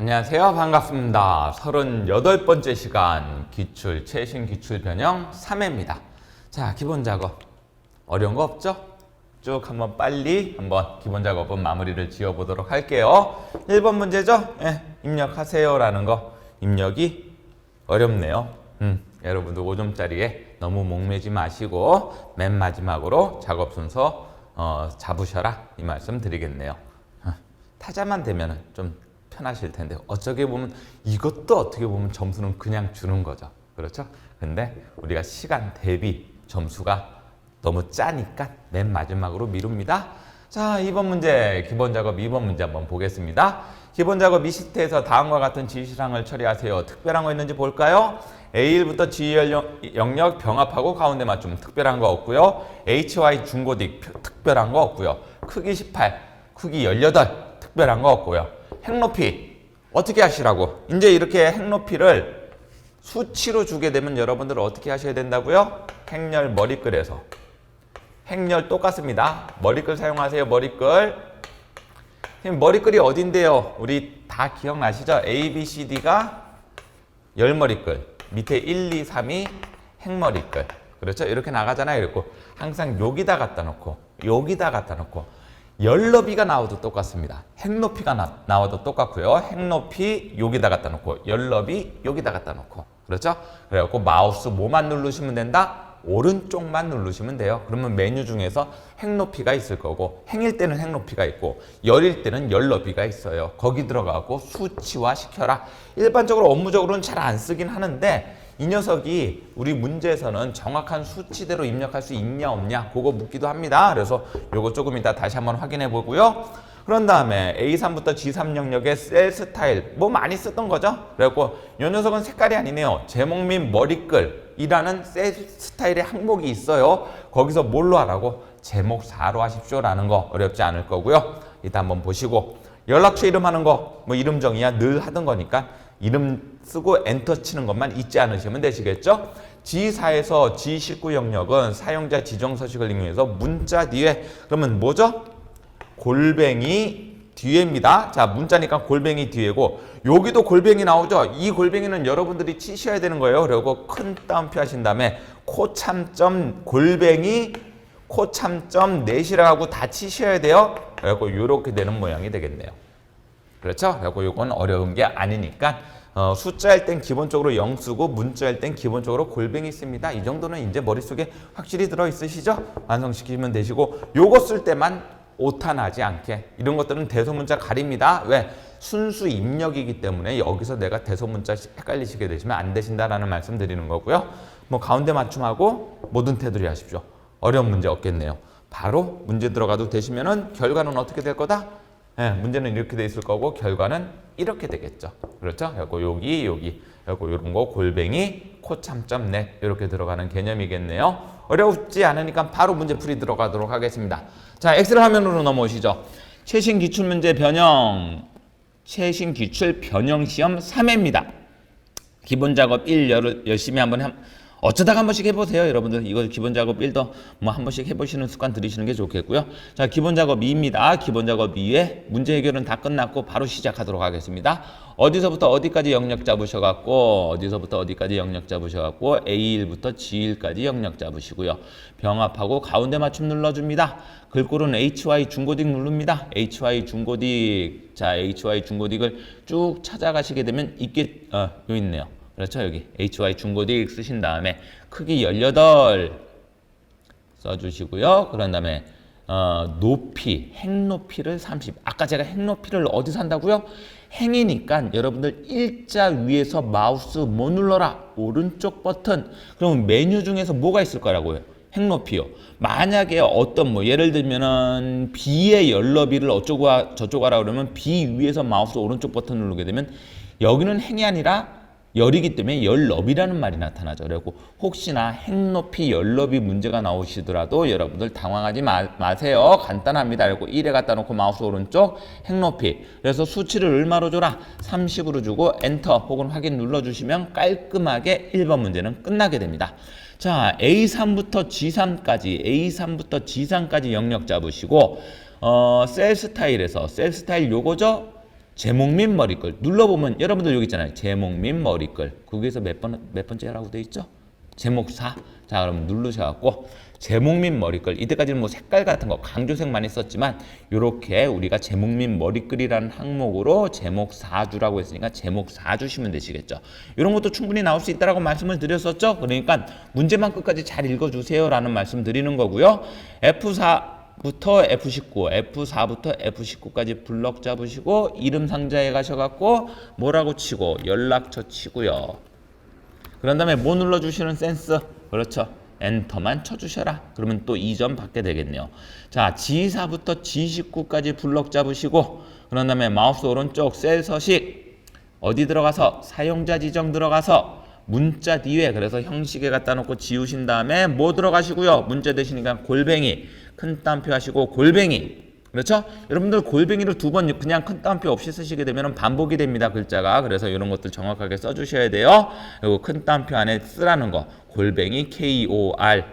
안녕하세요. 반갑습니다. 38번째 시간 기출, 최신 기출 변형 3회입니다. 자, 기본 작업. 어려운 거 없죠? 쭉 한번 빨리 한번 기본 작업은 마무리를 지어 보도록 할게요. 1번 문제죠? 예, 입력하세요라는 거. 입력이 어렵네요. 음, 여러분도 5점짜리에 너무 목매지 마시고 맨 마지막으로 작업 순서 어, 잡으셔라 이 말씀 드리겠네요. 어, 타자만 되면 좀 편하실 텐데 어쩌게 보면 이것도 어떻게 보면 점수는 그냥 주는 거죠. 그렇죠? 근데 우리가 시간 대비 점수가 너무 짜니까 맨 마지막으로 미룹니다. 자, 2번 문제 기본 작업 2번 문제 한번 보겠습니다. 기본 작업 이 시트에서 다음과 같은 지시사항을 처리하세요. 특별한 거 있는지 볼까요? A1부터 G 영역 병합하고 가운데 맞춤 특별한 거 없고요. HY 중고딕 특별한 거 없고요. 크기 18, 크기 18 특별한 거 없고요. 핵높이 어떻게 하시라고? 이제 이렇게 핵높이를 수치로 주게 되면 여러분들 어떻게 하셔야 된다고요? 행렬 머리글에서 행렬 똑같습니다. 머리글 사용하세요. 머리글. 머리글이 어딘데요? 우리 다 기억나시죠? A, B, C, D가 열머리글. 밑에 1, 2, 3이 행머리글. 그렇죠? 이렇게 나가잖아요. 이렇고 항상 여기다 갖다 놓고 여기다 갖다 놓고 열 너비가 나와도 똑같습니다. 핵 높이가 나, 나와도 똑같고요. 핵 높이 여기다 갖다 놓고 열 너비 여기다 갖다 놓고 그렇죠? 그래갖고 마우스 뭐만 누르시면 된다? 오른쪽만 누르시면 돼요. 그러면 메뉴 중에서 핵 높이가 있을 거고 행일 때는 핵 높이가 있고 열일 때는 열 너비가 있어요. 거기 들어가고 수치화 시켜라. 일반적으로 업무적으로는 잘 안 쓰긴 하는데 이 녀석이 우리 문제에서는 정확한 수치대로 입력할 수 있냐 없냐 그거 묻기도 합니다. 그래서 요거 조금 이따 다시 한번 확인해 보고요. 그런 다음에 A3부터 G3 영역의 셀 스타일 뭐 많이 쓰던 거죠. 그래갖고 이 녀석은 색깔이 아니네요. 제목 및 머리글이라는 셀 스타일의 항목이 있어요. 거기서 뭘로 하라고? 제목 4로 하십시오라는 거 어렵지 않을 거고요. 이따 한번 보시고 연락처 이름 하는 거 뭐 이름 정의야 늘 하던 거니까 이름 쓰고 엔터 치는 것만 잊지 않으시면 되시겠죠? G4에서 G19 영역은 사용자 지정 서식을 이용해서 문자 뒤에 그러면 뭐죠? 골뱅이 뒤에입니다. 자, 문자니까 골뱅이 뒤에고 여기도 골뱅이 나오죠? 이 골뱅이는 여러분들이 치셔야 되는 거예요. 그리고 큰 따옴표 하신 다음에 코참점 골뱅이 코참점 넷이라고 다 치셔야 돼요. 그래갖고 이렇게 되는 모양이 되겠네요. 그렇죠? 그리고 이건 어려운 게 아니니까 어, 숫자일 땐 기본적으로 0 쓰고 문자일 땐 기본적으로 골뱅이 씁니다. 이 정도는 이제 머릿속에 확실히 들어 있으시죠? 완성시키면 되시고 요거 쓸 때만 오타나지 않게 이런 것들은 대소문자 가립니다. 왜? 순수 입력이기 때문에 여기서 내가 대소문자 헷갈리시게 되시면 안 되신다라는 말씀 드리는 거고요. 뭐 가운데 맞춤하고 모든 테두리 하십시오. 어려운 문제 없겠네요. 바로 문제 들어가도 되시면은 결과는 어떻게 될 거다? 예, 문제는 이렇게 돼 있을 거고 결과는 이렇게 되겠죠. 그렇죠? 그리고 여기 여기 그리고 이런 거 골뱅이 코참점 넷 이렇게 들어가는 개념이겠네요. 어렵지 않으니까 바로 문제 풀이 들어가도록 하겠습니다. 자, 엑셀 화면으로 넘어오시죠. 최신 기출 문제 변형 최신 기출 변형 시험 3회입니다. 기본 작업 1 열, 열심히 한번 함, 어쩌다가 한 번씩 해보세요, 여러분들. 이거 기본 작업 1도 뭐한 번씩 해보시는 습관 들이시는 게 좋겠고요. 자, 기본 작업 2입니다. 기본 작업 2에 문제 해결은 다 끝났고 바로 시작하도록 하겠습니다. 어디서부터 어디까지 영역 잡으셔갖고 어디서부터 어디까지 영역 잡으셔갖고 A1부터 G1까지 영역 잡으시고요. 병합하고 가운데 맞춤 눌러줍니다. 글꼴은 HY 중고딕 누릅니다. HY 중고딕 자 HY 중고딕을 쭉 찾아가시게 되면 있게 어, 요 있네요. 그렇죠 여기 HY 중고딕 쓰신 다음에 크기 18 써주시고요. 그런 다음에 어, 높이, 행 높이를 30. 아까 제가 행 높이를 어디서 한다고요? 행이니까 여러분들 일자 위에서 마우스 뭐 눌러라? 오른쪽 버튼. 그러면 메뉴 중에서 뭐가 있을 거라고요? 행 높이요. 만약에 어떤 뭐 예를 들면은 B의 열너비를 어쩌고 하, 저쩌고 하라 그러면 B 위에서 마우스 오른쪽 버튼 누르게 되면 여기는 행이 아니라 열이기 때문에 열너비라는 말이 나타나죠. 그리고 혹시나 핵높이 열너비 문제가 나오시더라도 여러분들 당황하지 마, 세요 간단합니다. 그리고 1에 갖다 놓고 마우스 오른쪽 핵높이. 그래서 수치를 얼마로 줘라? 30으로 주고 엔터 혹은 확인 눌러주시면 깔끔하게 1번 문제는 끝나게 됩니다. 자, A3부터 G3까지, A3부터 G3까지 영역 잡으시고, 어, 셀 스타일에서, 셀 스타일 요거죠? 제목 및 머리글 눌러보면 여러분들 여기 있잖아요. 제목 및 머리글 거기에서 몇 번 몇 번째라고 돼 있죠? 제목 4. 자, 그럼 누르셔갖고 제목 및 머리글 이때까지는 뭐 색깔 같은 거 강조색 많이 썼지만 요렇게 우리가 제목 및 머리글이라는 항목으로 제목 4주라고 했으니까 제목 4 주시면 되시겠죠. 이런 것도 충분히 나올 수 있다라고 말씀을 드렸었죠. 그러니까 문제만 끝까지 잘 읽어주세요라는 말씀 드리는 거고요. F4 부터 F19, F4부터 F19까지 블럭 잡으시고 이름 상자에 가셔갖고 뭐라고 치고 연락처 치고요. 그런 다음에 뭐 눌러주시는 센스 그렇죠. 엔터만 쳐주셔라. 그러면 또 2점 받게 되겠네요. 자, G4부터 G19까지 블럭 잡으시고 그런 다음에 마우스 오른쪽 셀 서식 어디 들어가서 사용자 지정 들어가서 문자 뒤에 그래서 형식에 갖다 놓고 지우신 다음에 뭐 들어가시고요. 문자 대신이니까 골뱅이 큰 따옴표 하시고 골뱅이. 그렇죠? 여러분들 골뱅이를 두 번 그냥 큰 따옴표 없이 쓰시게 되면 반복이 됩니다 글자가. 그래서 이런 것들 정확하게 써주셔야 돼요. 그리고 큰 따옴표 안에 쓰라는 거. 골뱅이 K O R.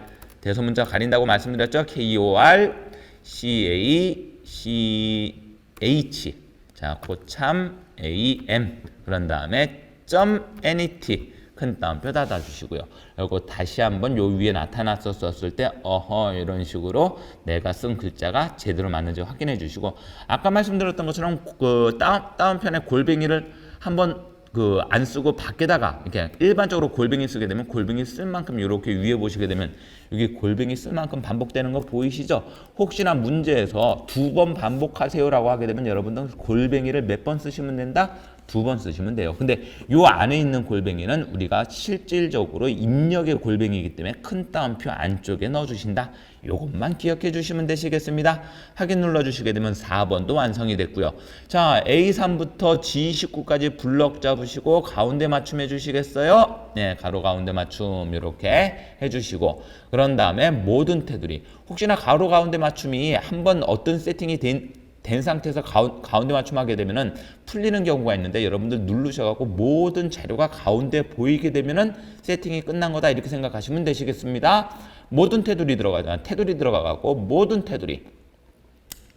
대소문자 가린다고 말씀드렸죠? K O R C A C H. 자 고참 A M. 그런 다음에 점 NET 큰 따옴표 닫아 주시고요. 그리고 다시 한번 요 위에 나타났었을 때 어허 이런 식으로 내가 쓴 글자가 제대로 맞는지 확인해 주시고 아까 말씀드렸던 것처럼 그 다음 다음편에 골뱅이를 한번 그 안 쓰고 밖에다가 이렇게 일반적으로 골뱅이 쓰게 되면 골뱅이 쓸 만큼 이렇게 위에 보시게 되면 여기 골뱅이 쓸 만큼 반복되는 거 보이시죠? 혹시나 문제에서 두 번 반복하세요라고 하게 되면 여러분들 골뱅이를 몇 번 쓰시면 된다? 두 번 쓰시면 돼요. 근데 요 안에 있는 골뱅이는 우리가 실질적으로 입력의 골뱅이기 때문에 큰 따옴표 안쪽에 넣어주신다. 요것만 기억해 주시면 되시겠습니다. 확인 눌러주시게 되면 4번도 완성이 됐고요. 자, A3부터 G19까지 블럭 잡으시고 가운데 맞춤 해 주시겠어요? 네, 가로 가운데 맞춤 이렇게 해주시고 그런 다음에 모든 테두리 혹시나 가로 가운데 맞춤이 한번 어떤 세팅이 된, 된 상태에서 가운, 가운데 맞춤하게 되면은 풀리는 경우가 있는데 여러분들 누르셔갖고 모든 자료가 가운데 보이게 되면은 세팅이 끝난 거다 이렇게 생각하시면 되시겠습니다. 모든 테두리 들어가잖아. 테두리 들어가갖고 모든 테두리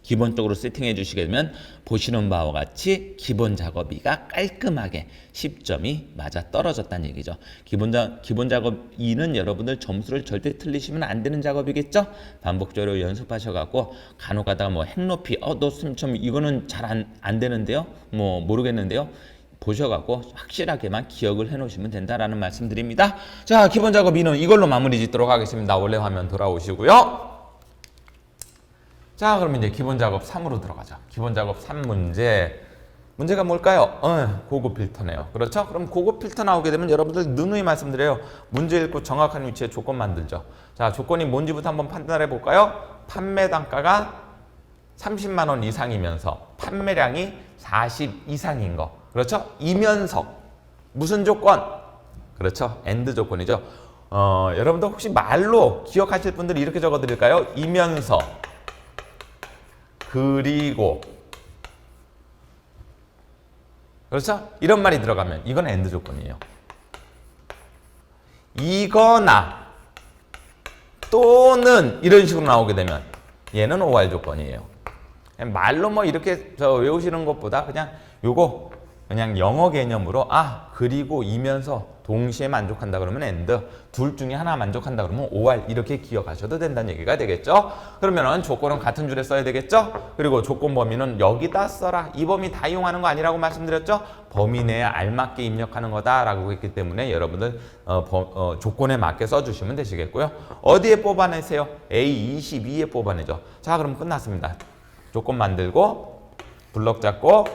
기본적으로 세팅해 주시게 되면 보시는 바와 같이 기본 작업이가 깔끔하게 10점이 맞아 떨어졌다는 얘기죠. 기본, 자, 기본 작업 2는 여러분들 점수를 절대 틀리시면 안 되는 작업이겠죠? 반복적으로 연습하셔갖고 간혹 가다가 뭐 핵높이, 어, 너 좀 이거는 잘 안 안 되는데요? 뭐 모르겠는데요? 보셔갖고 확실하게만 기억을 해 놓으시면 된다라는 말씀드립니다. 자, 기본 작업 2는 이걸로 마무리 짓도록 하겠습니다. 원래 화면 돌아오시고요. 자, 그럼 이제 기본 작업 3으로 들어가죠. 기본 작업 3 문제. 문제가 뭘까요? 어, 고급 필터네요. 그렇죠? 그럼 고급 필터 나오게 되면 여러분들 누누이 말씀드려요. 문제 읽고 정확한 위치에 조건 만들죠. 자, 조건이 뭔지부터 한번 판단해 볼까요? 판매 단가가 30만 원 이상이면서 판매량이 40 이상인 거. 그렇죠? 이면서 무슨 조건? 그렇죠. 엔드 조건이죠. 어, 여러분들 혹시 말로 기억하실 분들이 이렇게 적어 드릴까요? 이면서 그리고 그렇죠? 이런 말이 들어가면 이건 엔드 조건이에요. 이거나 또는 이런 식으로 나오게 되면 얘는 OR 조건이에요. 말로 뭐 이렇게 저 외우시는 것보다 그냥 요거 그냥 영어 개념으로 아 그리고 이면서 동시에 만족한다 그러면 엔드 둘 중에 하나 만족한다 그러면 OR 이렇게 기억하셔도 된다는 얘기가 되겠죠? 그러면은 조건은 같은 줄에 써야 되겠죠? 그리고 조건 범위는 여기다 써라. 이 범위 다 이용하는 거 아니라고 말씀드렸죠? 범위 내에 알맞게 입력하는 거다라고 했기 때문에 여러분들 어, 범- 어, 조건에 맞게 써주시면 되시겠고요. 어디에 뽑아내세요? A22에 뽑아내죠. 자 그럼 끝났습니다. 조건 만들고 블럭 잡고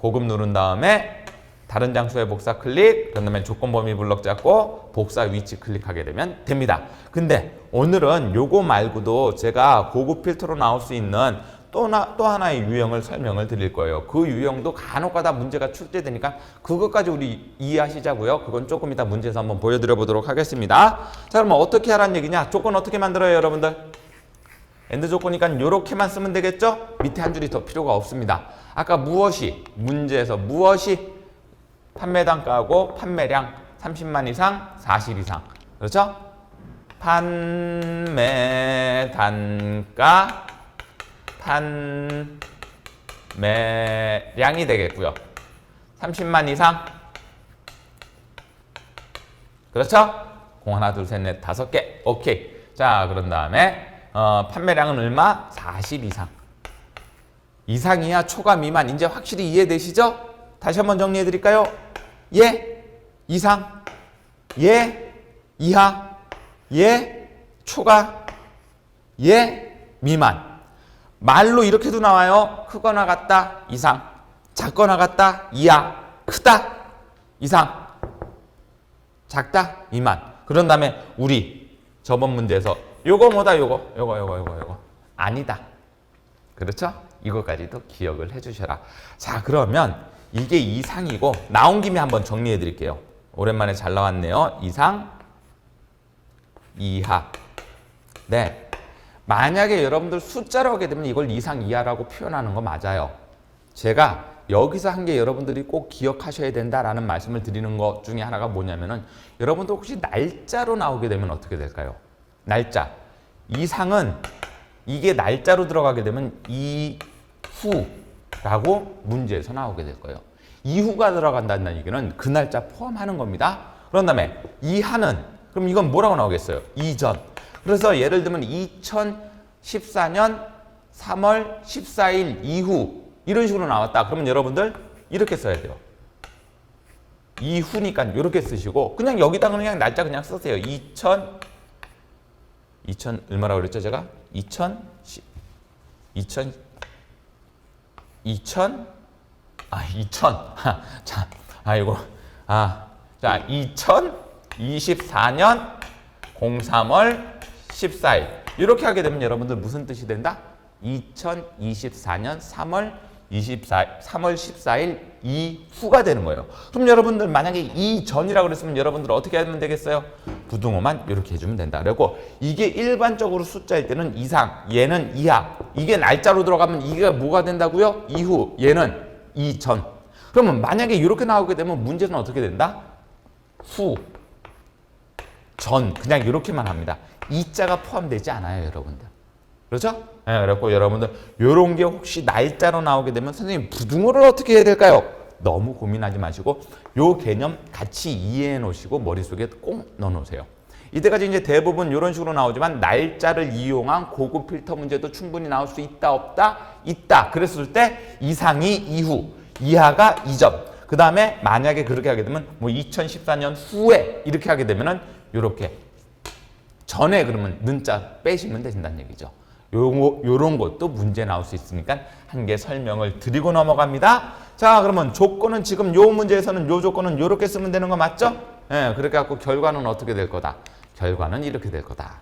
고급 누른 다음에 다른 장소에 복사 클릭, 그 다음에 조건 범위 블럭 잡고 복사 위치 클릭하게 되면 됩니다. 근데 오늘은 요거 말고도 제가 고급 필터로 나올 수 있는 또, 나, 또 하나의 유형을 설명을 드릴 거예요. 그 유형도 간혹가다 문제가 출제되니까 그것까지 우리 이해하시자고요. 그건 조금 이따 문제에서 한번 보여드려 보도록 하겠습니다. 자, 그러면 어떻게 하라는 얘기냐? 조건 어떻게 만들어요, 여러분들? 엔드 조건이니까 이렇게만 쓰면 되겠죠? 밑에 한 줄이 더 필요가 없습니다. 아까 무엇이 문제에서 무엇이 판매 단가하고 판매량 30만 이상 40 이상 그렇죠? 판매 단가 판매량이 되겠고요. 30만 이상. 그렇죠? 공 하나, 둘, 셋, 넷, 다섯 개. 오케이. 자, 그런 다음에 어, 판매량은 얼마? 40 이상. 이상이야 초과 미만 이제 확실히 이해되시죠? 다시 한번 정리해 드릴까요? 예, 이상, 예, 이하, 예, 초과, 예, 미만. 말로 이렇게도 나와요. 크거나 같다, 이상. 작거나 같다, 이하. 크다, 이상. 작다, 미만. 그런 다음에 우리 저번 문제에서 요거 뭐다, 요거, 요거, 요거, 요거, 요거. 아니다. 그렇죠? 이거까지도 기억을 해주셔라. 자, 그러면 이게 이상이고 나온 김에 한번 정리해 드릴게요. 오랜만에 잘 나왔네요. 이상, 이하. 네. 만약에 여러분들 숫자로 하게 되면 이걸 이상, 이하라고 표현하는 거 맞아요. 제가 여기서 한 게 여러분들이 꼭 기억하셔야 된다라는 말씀을 드리는 것 중에 하나가 뭐냐면은 여러분들 혹시 날짜로 나오게 되면 어떻게 될까요? 날짜. 이상은 이게 날짜로 들어가게 되면 이후라고 문제에서 나오게 될 거예요. 이후가 들어간다는 얘기는 그 날짜 포함하는 겁니다. 그런 다음에 이하는 그럼 이건 뭐라고 나오겠어요? 이전. 그래서 예를 들면 2014년 3월 14일 이후 이런 식으로 나왔다. 그러면 여러분들 이렇게 써야 돼요. 이후니까 이렇게 쓰시고 그냥 여기다가 그냥 날짜 그냥 쓰세요. 2000 2000 얼마라고 그랬죠 제가? 2000 2000 2000 아, 2000. 자, 아이고. 아, 자, 2024년 03월 14일. 이렇게 하게 되면 여러분들 무슨 뜻이 된다? 2024년 3월 24, 3월 14일 이후가 되는 거예요. 그럼 여러분들 만약에 이전이라고 그랬으면 여러분들 어떻게 하면 되겠어요? 부등호만 이렇게 해주면 된다. 그리고 이게 일반적으로 숫자일 때는 이상, 얘는 이하. 이게 날짜로 들어가면 이게 뭐가 된다고요? 이후, 얘는 이전. 그러면 만약에 이렇게 나오게 되면 문제는 어떻게 된다? 후, 전 그냥 이렇게만 합니다. 이자가 포함되지 않아요, 여러분들. 그렇죠? 네, 그래갖고 여러분들 이런 게 혹시 날짜로 나오게 되면 선생님 부등호를 어떻게 해야 될까요? 너무 고민하지 마시고 요 개념 같이 이해해 놓으시고 머릿속에 꼭 넣어 놓으세요. 이때까지 이제 대부분 이런 식으로 나오지만 날짜를 이용한 고급 필터 문제도 충분히 나올 수 있다 없다 있다 그랬을 때 이상이 이후 이하가 이전 그 다음에 만약에 그렇게 하게 되면 뭐 2014년 후에 이렇게 하게 되면은 이렇게 전에 그러면 는자 빼시면 된다는 얘기죠. 요거, 요런 것도 문제 나올 수 있으니까 한 개 설명을 드리고 넘어갑니다. 자, 그러면 조건은 지금 요 문제에서는 요 조건은 요렇게 쓰면 되는 거 맞죠? 예, 그렇게 갖고 결과는 어떻게 될 거다? 결과는 이렇게 될 거다.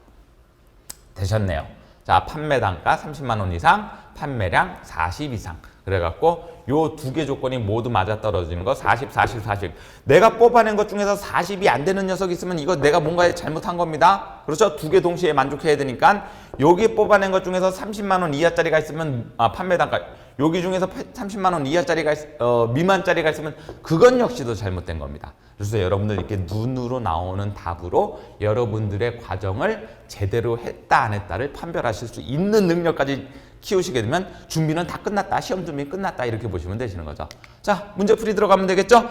되셨네요. 자, 판매 단가 30만 원 이상, 판매량 40 이상. 그래갖고 요 두 개 조건이 모두 맞아 떨어지는 거 40, 40, 40. 내가 뽑아낸 것 중에서 40이 안 되는 녀석이 있으면 이거 내가 뭔가 잘못한 겁니다. 그렇죠? 두 개 동시에 만족해야 되니까 여기 뽑아낸 것 중에서 30만 원 이하짜리가 있으면 아, 판매 단가 여기 중에서 30만 원 이하짜리가 있, 어, 미만짜리가 있으면 그건 역시도 잘못된 겁니다. 그래서 여러분들 이렇게 눈으로 나오는 답으로 여러분들의 과정을 제대로 했다 안 했다를 판별하실 수 있는 능력까지 키우시게 되면 준비는 다 끝났다. 시험 준비 끝났다. 이렇게 보시면 되시는 거죠. 자, 문제 풀이 들어가면 되겠죠?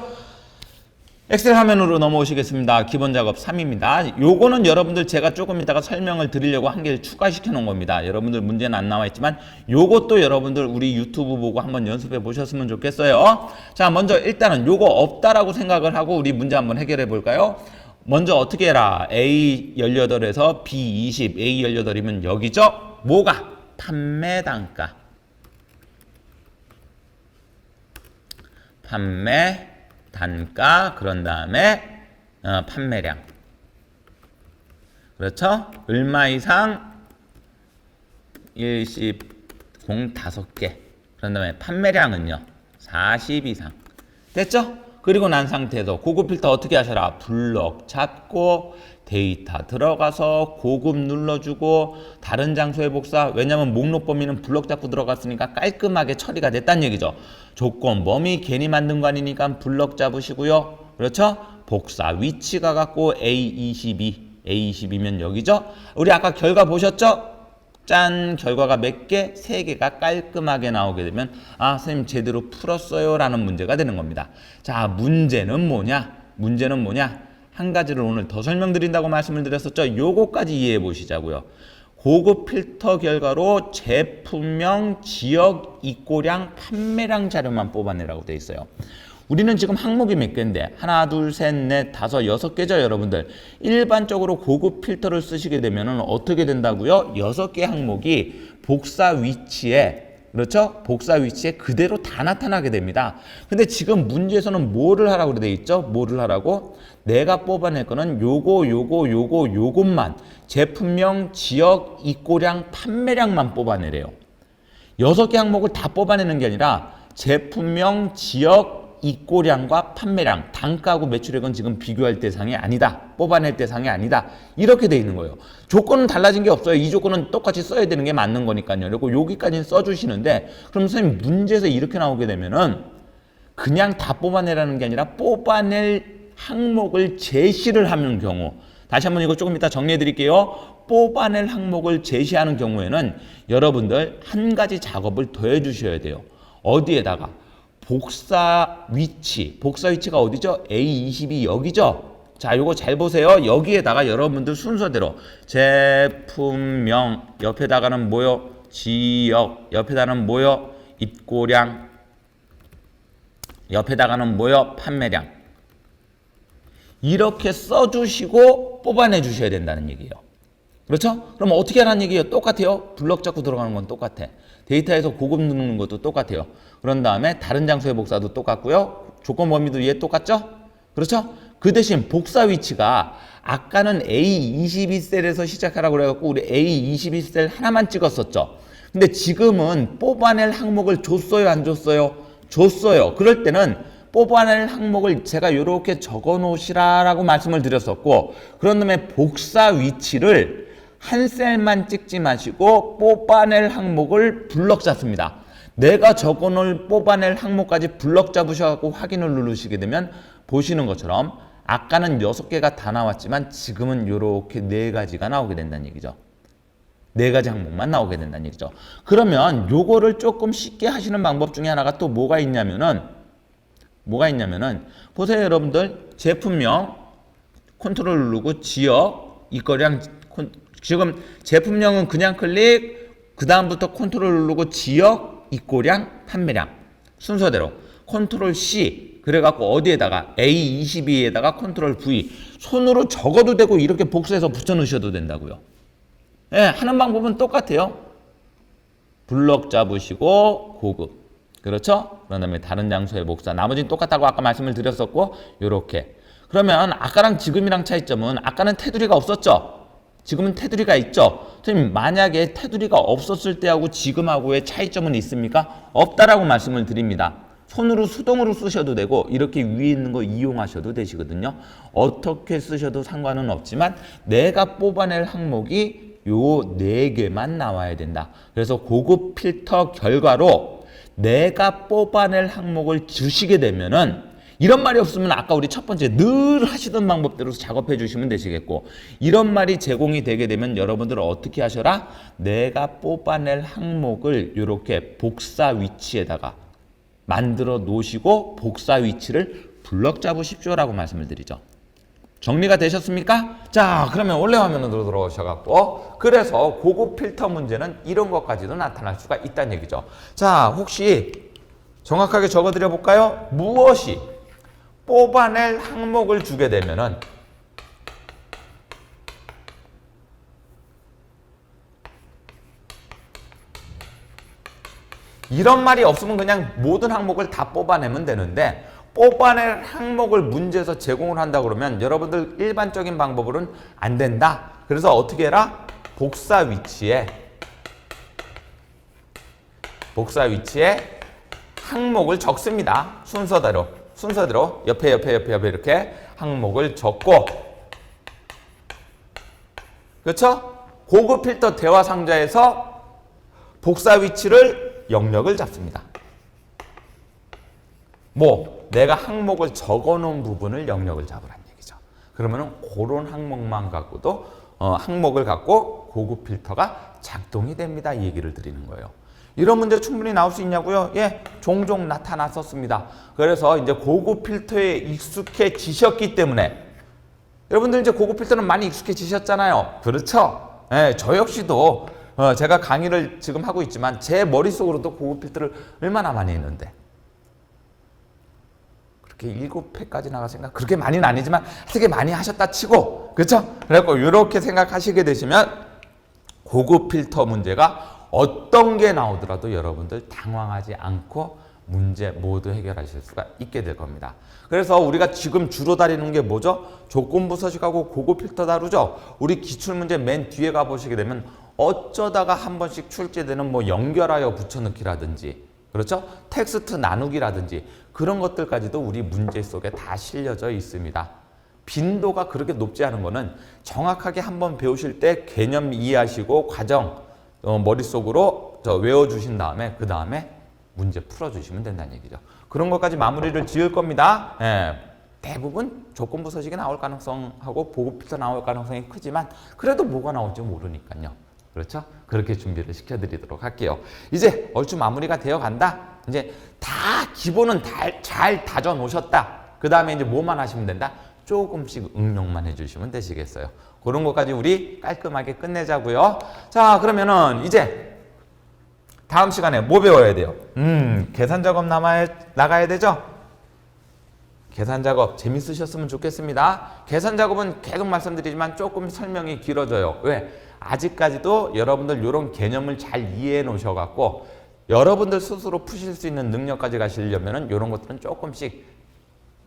엑셀 화면으로 넘어오시겠습니다. 기본 작업 3입니다. 요거는 여러분들 제가 조금 이따가 설명을 드리려고 한 개를 추가시켜 놓은 겁니다. 여러분들 문제는 안 나와 있지만 요것도 여러분들 우리 유튜브 보고 한번 연습해 보셨으면 좋겠어요. 자, 먼저 일단은 요거 없다라고 생각을 하고 우리 문제 한번 해결해 볼까요? 먼저 어떻게 해라? A 18에서 B 20, A 18이면 여기죠? 뭐가? 판매 단가. 판매 단가 그런 다음에 어, 판매량. 그렇죠? 얼마 이상? 일십 공 다섯 개. 그런 다음에 판매량은요 40 이상. 됐죠? 그리고 난 상태에서 고급 필터 어떻게 하셔라. 블럭 찾고 데이터 들어가서 고급 눌러주고 다른 장소에 복사 왜냐면 목록 범위는 블럭 잡고 들어갔으니까 깔끔하게 처리가 됐다는 얘기죠. 조건 범위 괜히 만든 거 아니니까 블럭 잡으시고요. 그렇죠? 복사 위치가 갖고 A22 A22면 여기죠? 우리 아까 결과 보셨죠? 짠! 결과가 몇 개? 세 개가 깔끔하게 나오게 되면 아 선생님 제대로 풀었어요 라는 문제가 되는 겁니다. 자 문제는 뭐냐? 문제는 뭐냐 한 가지를 오늘 더 설명드린다고 말씀을 드렸었죠. 요거까지 이해해 보시자고요. 고급 필터 결과로 제품명 지역 입고량 판매량 자료만 뽑아내라고 돼 있어요. 우리는 지금 항목이 몇 개인데 하나 둘셋넷 다섯 여섯 개죠 여러분들. 일반적으로 고급 필터를 쓰시게 되면은 어떻게 된다고요? 여섯 개 항목이 복사 위치에 그렇죠? 복사 위치에 그대로 다 나타나게 됩니다. 근데 지금 문제에서는 뭐를 하라고 돼 있죠? 뭐를 하라고? 내가 뽑아낼 거는 요거 요거 요거 요것만. 제품명 지역 입고량 판매량만 뽑아내래요. 여섯 개 항목을 다 뽑아내는 게 아니라 제품명, 지역, 입고량과 판매량, 단가하고 매출액은 지금 비교할 대상이 아니다. 뽑아낼 대상이 아니다. 이렇게 돼 있는 거예요. 조건은 달라진 게 없어요. 이 조건은 똑같이 써야 되는 게 맞는 거니까요. 그리고 여기까지는 써주시는데 그럼 선생님 문제에서 이렇게 나오게 되면은 그냥 다 뽑아내라는 게 아니라 뽑아낼 항목을 제시를 하는 경우 다시 한번 이거 조금 이따 정리해 드릴게요. 뽑아낼 항목을 제시하는 경우에는 여러분들 한 가지 작업을 더 해 주셔야 돼요. 어디에다가 복사 위치, 복사 위치가 어디죠? A22 여기죠? 자, 요거 잘 보세요. 여기에다가 여러분들 순서대로 제품명 옆에다가는 뭐요? 지역 옆에다가는 뭐요? 입고량 옆에다가는 뭐요? 판매량 이렇게 써주시고 뽑아내 주셔야 된다는 얘기예요. 그렇죠? 그럼 어떻게 하라는 얘기예요? 똑같아요. 블럭 잡고 들어가는 건 똑같아. 데이터에서 고급 누르는 것도 똑같아요. 그런 다음에 다른 장소의 복사도 똑같고요. 조건 범위도 얘 똑같죠? 그렇죠? 그 대신 복사 위치가 아까는 A22셀에서 시작하라고 그래갖고 우리 A22셀 하나만 찍었었죠. 근데 지금은 뽑아낼 항목을 줬어요, 안 줬어요? 줬어요. 그럴 때는 뽑아낼 항목을 제가 이렇게 적어 놓으시라라고 말씀을 드렸었고 그런 다음에 복사 위치를 한 셀만 찍지 마시고 뽑아낼 항목을 블럭 잡습니다. 내가 놓을 뽑아낼 항목까지 블럭 잡으셔갖고 확인을 누르시게 되면 보시는 것처럼 아까는 여섯 개가 다 나왔지만 지금은 이렇게 네 가지가 나오게 된다는 얘기죠. 네 가지 항목만 나오게 된다는 얘기죠. 그러면 요거를 조금 쉽게 하시는 방법 중에 하나가 또 뭐가 있냐면은 뭐가 있냐면은 보세요 여러분들 제품명 컨트롤 누르고 지역 이거랑 콘- 지금 제품명은 그냥 클릭 그 다음부터 컨트롤 누르고 지역 입고량 판매량 순서대로 컨트롤 C 그래갖고 어디에다가 A22에다가 컨트롤 V 손으로 적어도 되고 이렇게 복사해서 붙여 넣으셔도 된다고요. 예, 하는 방법은 똑같아요. 블럭 잡으시고 고급. 그렇죠? 그런 다음에 다른 장소의 복사. 나머지는 똑같다고 아까 말씀을 드렸었고 요렇게. 그러면 아까랑 지금이랑 차이점은 아까는 테두리가 없었죠? 지금은 테두리가 있죠? 선생님 만약에 테두리가 없었을 때하고 지금하고의 차이점은 있습니까? 없다라고 말씀을 드립니다. 손으로 수동으로 쓰셔도 되고 이렇게 위에 있는 거 이용하셔도 되시거든요. 어떻게 쓰셔도 상관은 없지만 내가 뽑아낼 항목이 요 네 개만 나와야 된다. 그래서 고급 필터 결과로 내가 뽑아낼 항목을 주시게 되면은 이런 말이 없으면 아까 우리 첫 번째 늘 하시던 방법대로 작업해 주시면 되시겠고 이런 말이 제공이 되게 되면 여러분들은 어떻게 하셔라? 내가 뽑아낼 항목을 이렇게 복사 위치에다가 만들어 놓으시고 복사 위치를 블럭 잡으십시오라고 말씀을 드리죠. 정리가 되셨습니까? 자, 그러면 원래 화면으로 들어오셔갖고 그래서 고급 필터 문제는 이런 것까지도 나타날 수가 있다는 얘기죠. 자, 혹시 정확하게 적어드려 볼까요? 무엇이 뽑아낼 항목을 주게 되면은 이런 말이 없으면 그냥 모든 항목을 다 뽑아내면 되는데 뽑아낼 항목을 문제에서 제공을 한다 그러면 여러분들 일반적인 방법으로는 안 된다. 그래서 어떻게 해라? 복사 위치에 복사 위치에 항목을 적습니다. 순서대로 순서대로 옆에 옆에 옆에 옆에 이렇게 항목을 적고 그렇죠? 고급 필터 대화 상자에서 복사 위치를 영역을 잡습니다. 뭐 내가 항목을 적어 놓은 부분을 영역을 잡으란 얘기죠. 그러면은 그런 항목만 갖고도 어, 항목을 갖고 고급 필터가 작동이 됩니다. 이 얘기를 드리는 거예요. 이런 문제 충분히 나올 수 있냐고요? 예, 종종 나타났었습니다. 그래서 이제 고급 필터에 익숙해지셨기 때문에 여러분들 이제 고급 필터는 많이 익숙해지셨잖아요. 그렇죠? 예, 저 역시도 어, 제가 강의를 지금 하고 있지만 제 머릿속으로도 고급 필터를 얼마나 많이 했는데 그렇게 일곱 회까지 나가 생각 그렇게 많이는 아니지만 되게 많이 하셨다 치고 그렇죠? 그래갖고 이렇게 생각하시게 되시면 고급 필터 문제가 어떤 게 나오더라도 여러분들 당황하지 않고 문제 모두 해결하실 수가 있게 될 겁니다. 그래서 우리가 지금 주로 다루는 게 뭐죠? 조건부 서식하고 고급 필터 다루죠. 우리 기출 문제 맨 뒤에 가 보시게 되면 어쩌다가 한 번씩 출제되는 뭐 연결하여 붙여넣기라든지 그렇죠? 텍스트 나누기라든지 그런 것들까지도 우리 문제 속에 다 실려져 있습니다. 빈도가 그렇게 높지 않은 거는 정확하게 한번 배우실 때 개념 이해하시고 과정 어, 머릿속으로 저 외워주신 다음에 그 다음에 문제 풀어주시면 된다는 얘기죠. 그런 것까지 마무리를 지을 겁니다. 예, 대부분 조건부 서식이 나올 가능성하고 보급 필터 나올 가능성이 크지만 그래도 뭐가 나올지 모르니까요. 그렇죠? 그렇게 준비를 시켜드리도록 할게요. 이제 얼추 마무리가 되어 간다. 이제 다 기본은 다, 잘 다져 놓으셨다. 그 다음에 이제 뭐만 하시면 된다? 조금씩 응용만 해주시면 되시겠어요. 그런 것까지 우리 깔끔하게 끝내자고요. 자, 그러면은 이제 다음 시간에 뭐 배워야 돼요? 음, 계산 작업 남아야, 나가야 되죠? 계산 작업 재밌으셨으면 좋겠습니다. 계산 작업은 계속 말씀드리지만 조금 설명이 길어져요. 왜? 아직까지도 여러분들 이런 개념을 잘 이해해 놓으셔갖고 여러분들 스스로 푸실 수 있는 능력까지 가시려면은 이런 것들은 조금씩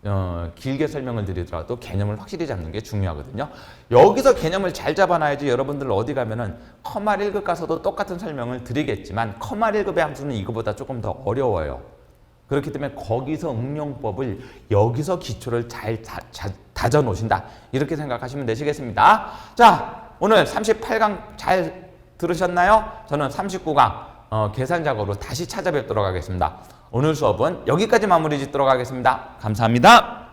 어, 길게 설명을 드리더라도 개념을 확실히 잡는 게 중요하거든요. 여기서 개념을 잘 잡아놔야지 여러분들 어디 가면은 커말 1급 가서도 똑같은 설명을 드리겠지만 커말 1급의 함수는 이거보다 조금 더 어려워요. 그렇기 때문에 거기서 응용법을 여기서 기초를 잘 다, 다져 놓으신다. 이렇게 생각하시면 되시겠습니다. 자, 오늘 38강 잘 들으셨나요? 저는 39강 어, 계산 작업으로 다시 찾아뵙도록 하겠습니다. 오늘 수업은 여기까지 마무리 짓도록 하겠습니다. 감사합니다.